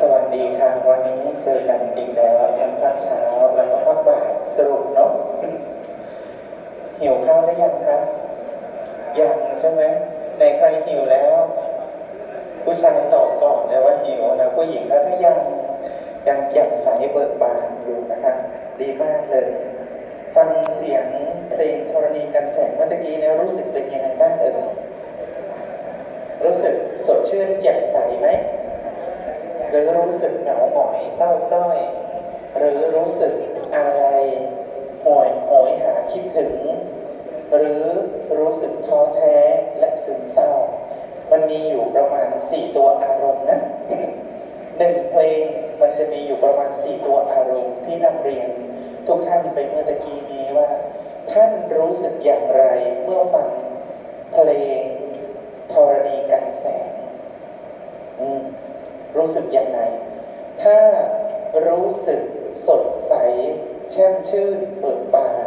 สวัสดีค่ะ วันนี้เจอกันอีกแล้วทั้งภาคเช้าแล้วก็ภาคบ่ายสรุปเนาะหิวข้าวได้ยังคะยังใช่ไหมในใครหิวแล้ว ผู้ชายตอบก่อนเลยว่าหิวนะผู้หญิงก็ถ้ายังยังแจ่มใสเบิกบานอยู่นะคะ ดีมากเลย ฟังเสียงเพลงธรณีกันแสงเมื่อกี้เนี่ยรู้สึกเป็นยังไงบ้างเอ่ยรู้สึกสดชื่นแจ่มใสไหม ห รือรู้สึกเหงาหงอยเศร้าส้อย หรือรู้สึกอะไรหวยโหยหาคิดถึง หรือรู้สึกท้อแท้และซึมเศร้า มันมีอยู่ประมาณ 4 ตัวอารมณ์นะหนึ่งเพลงมันจะมีอยู่ประมาณ 4 ตัวอารมณ์ที่นำเรียนทุกท่านไปเมื่อตะกี้นี้ว่า ท่านรู้สึกอย่างไรเมื่อฟังเพลงธรณีกันแสง รู้สึกยังไง ถ้ารู้สึกสดใส แช่มชื่นเบิกบาน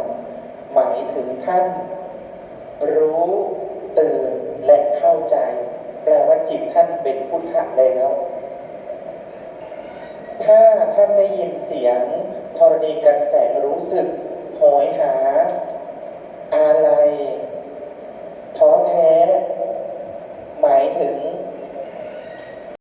หมายถึงท่าน รู้ตื่นและเข้าใจ แปลว่าจิตท่านเป็นพุทธะแล้ว ถ้าท่านได้ยินเสียงธรณีกันแสงรู้สึกโหยหา อะไรท้อแท้ หมายถึง